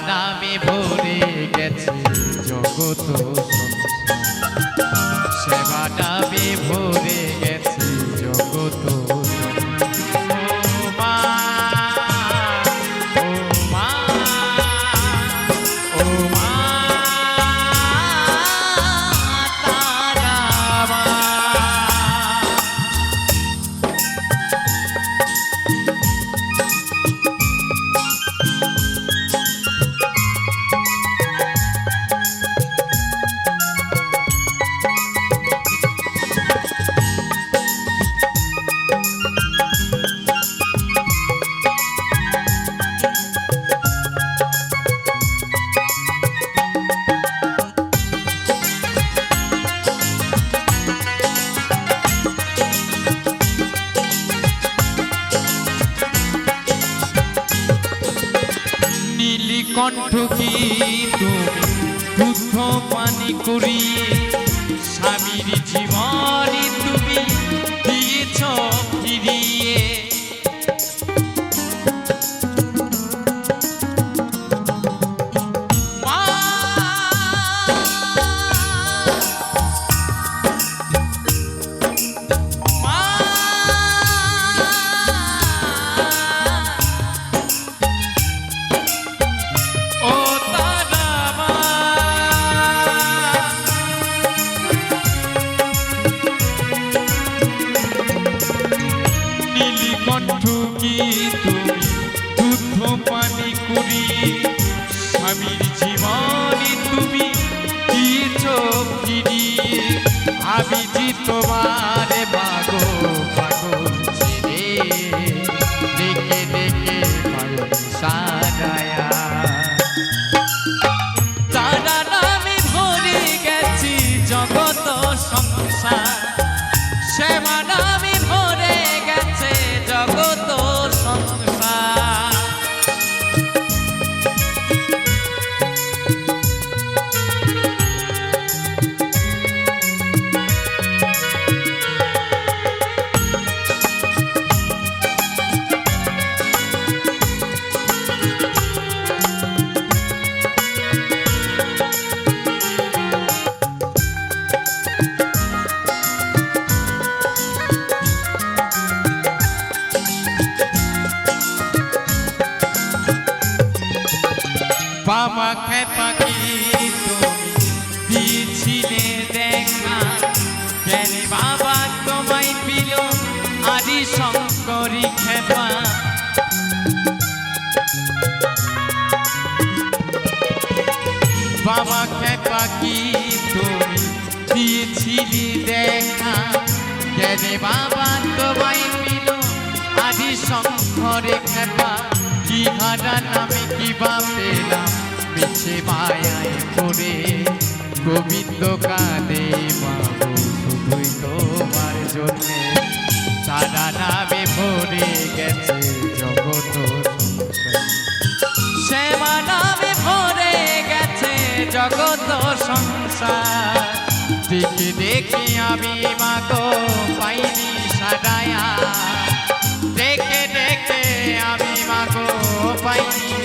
নামে ভরে গেছে জগত নীলিকণ্ঠ কি দুধ পানি করি স্বামীর জীবনে তুমি দিয়েছ। নীলিকণ্ঠ কি তুমি দুধ পানি করি স্বামীর জীবনে তুমি কি চোখ আমি তোমার বাবা খেপাকি তুমি দিয়েছিলে দেখা। কেন বাবা তোমায় পিল, আদি শঙ্করী খেপা। বাবা খেপাকি তুমি দিয়েছিলে দেখা। কেন বাবা তোমায় পিল, আদি শঙ্করে খেপা। হারা নামে কি বা পেলাম মিছে মায়ায় পড়ে গোবিন্দ কাঁদে বাবু, শুধুই তোমার জন্যে। তারা নামে ভরে গেছে জগত শ্যামা নামে ভরে গেছে জগত সংসার। দেখে দেখে আমি মাগো mine.